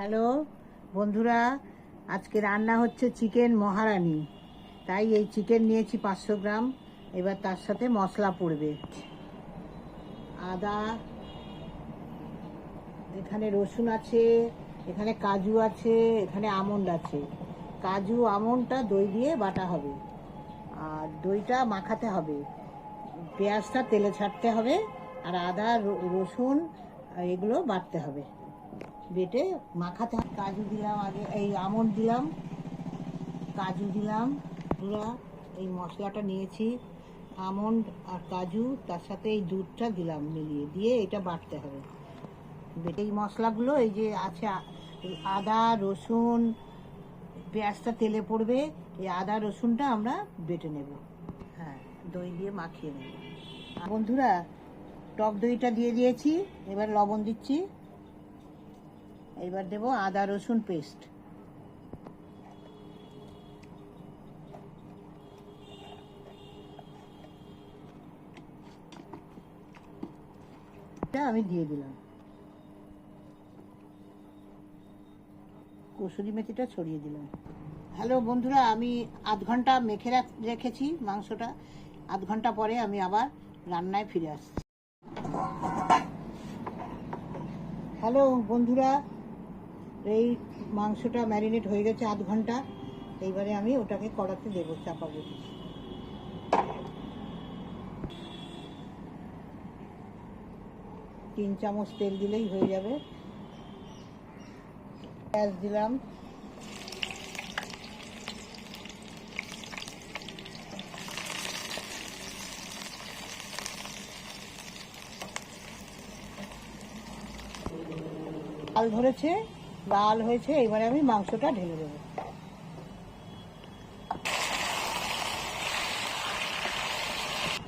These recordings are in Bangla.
হ্যালো, বন্ধুরা, আজকে রান্না হচ্ছে চিকেন মহারানি। তাই এই চিকেন নিয়েছি পাঁচশো গ্রাম, এবার তার সাথে মশলা পড়বে। আদা, এখানে রসুন আছে, এখানে কাজু আছে, এখানে আমন্ড আছে। কাজু, আমন্ডটা দই দিয়ে বাটা হবে। আর দইটা মাখাতে হবে। পেঁয়াজটা তেলে ছাড়তে হবে, আর আদা, রসুন, এগুলো বাটতে হবে। বেটে মাখাতে কাজু দিলাম আগে, এই আমন্ড দিলাম, কাজু দিলাম পুরা এই মশলাটা নিয়েছি আমন্ড আর কাজু, তার সাথে এই দুধটা দিলাম মিলিয়ে, দিয়ে এটা বাটতে হবে। বেটে এই মশলাগুলো, এই যে আছে আদা, রসুন, পেঁয়াজটা তেলে পড়বে, এই আদা, রসুনটা আমরা বেটে নেব। হ্যাঁ দই দিয়ে মাখিয়ে নেব। বন্ধুরা, টক দইটা দিয়ে দিয়েছি, এবার লবণ দিচ্ছি। এবার দেব আদা রসুন পেস্ট। আমি দিয়ে দিলাম। কসুরি মেথিটা ছড়িয়ে দিলাম। হ্যালো বন্ধুরা, আমি আধ ঘণ্টা মেখে রাখ- রেখেছি মাংসটা। আধ ঘণ্টা পরে আমি আবার রান্নায় ফিরে আসছি। হ্যালো বন্ধুরা এই মাংসটা ম্যারিনেট হয়ে গেছে আধ ঘণ্টা। এইবারে আমি ওটাকে কড়াতে দেবো চাপাবো তিন চামচ তেল দিলেই হয়ে যাবে। পেঁয়াজ দিলাম। ধরেছে। লাল হয়েছে, এবারে আমি মাংসটা ঢেলে দেবো।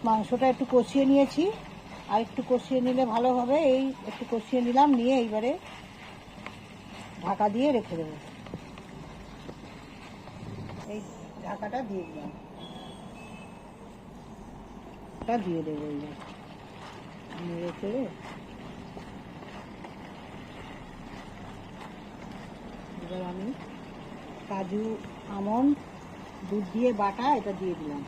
মাংসটা একটু কষিয়ে নিয়েছি, আর একটু কষিয়ে নিলে ভালো হবে। এই একটু কষিয়ে নিলাম, নিয়ে এইবারে ঢাকা দিয়ে রেখে দেবো। এই ঢাকাটা দিয়ে দিলাম। দিয়ে দেবো এইবার নেড়ে এবার আমি কাজু, আমন্ড, দুধ দিয়ে বাটা এটা দিয়ে দিলাম।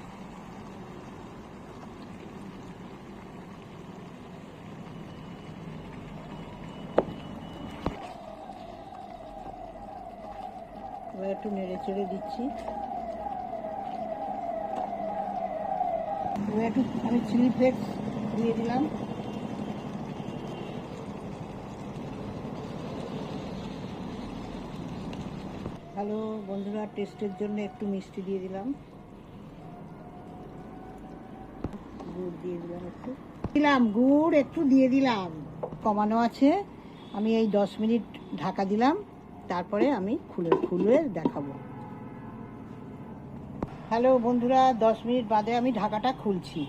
একটু নেড়ে চেড়ে দিচ্ছি। একটু আমি চিলি ফ্লেক্স দিয়ে দিলাম। হ্যালো বন্ধুরা, টেস্টের জন্য একটু মিষ্টি দিয়ে দিলাম। গুড় দিয়ে দিলাম একটু। দিলাম, গুড় একটু দিয়ে দিলাম। কমানো আছে। আমি এই দশ মিনিট ঢাকা দিলাম। তারপরে আমি খুলে খুলে দেখাবো। হ্যালো বন্ধুরা, দশ মিনিট বাদে আমি ঢাকাটা খুলছি।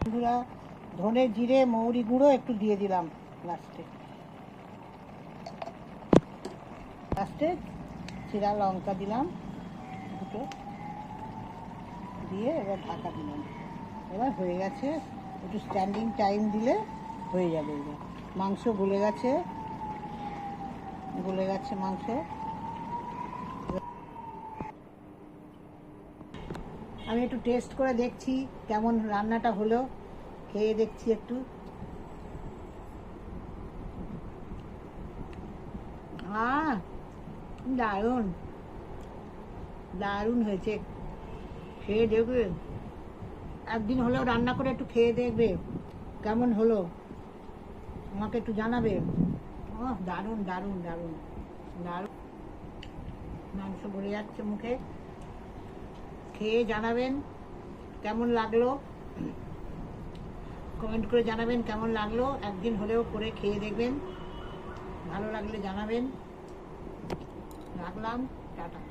বন্ধুরা, ধনে, জিরে, মৌরি গুঁড়ো একটু দিয়ে দিলাম লাস্টে। লাস্টে চিরা লঙ্কা দিলাম, দুটো দিয়ে এবার ঢাকা দিলাম। এবার হয়ে গেছে, একটু স্ট্যান্ডিং টাইম দিলে হয়ে যাবে এবার। মাংস গলে গেছে গলে গেছে মাংস। আমি একটু টেস্ট করে দেখছি কেমন রান্নাটা হলো, খেয়ে দেখছি একটু। আহ! দারুণ। দারুণ হয়েছে। খেয়ে দেখবে। একদিন হলেও রান্না করে একটু খেয়ে দেখবে। কেমন হলো? আমাকে একটু জানাবে। ও দারুণ দারুণ দারুণ। দারুণ। মাংস ভরে যাচ্ছে মুখে। খেয়ে জানাবেন কেমন লাগল? কমেন্ট করে জানাবেন কেমন লাগল? একদিন হলেও করে খেয়ে দেখবেন। ভালো লাগলে জানাবেন। রাখলাম টাটা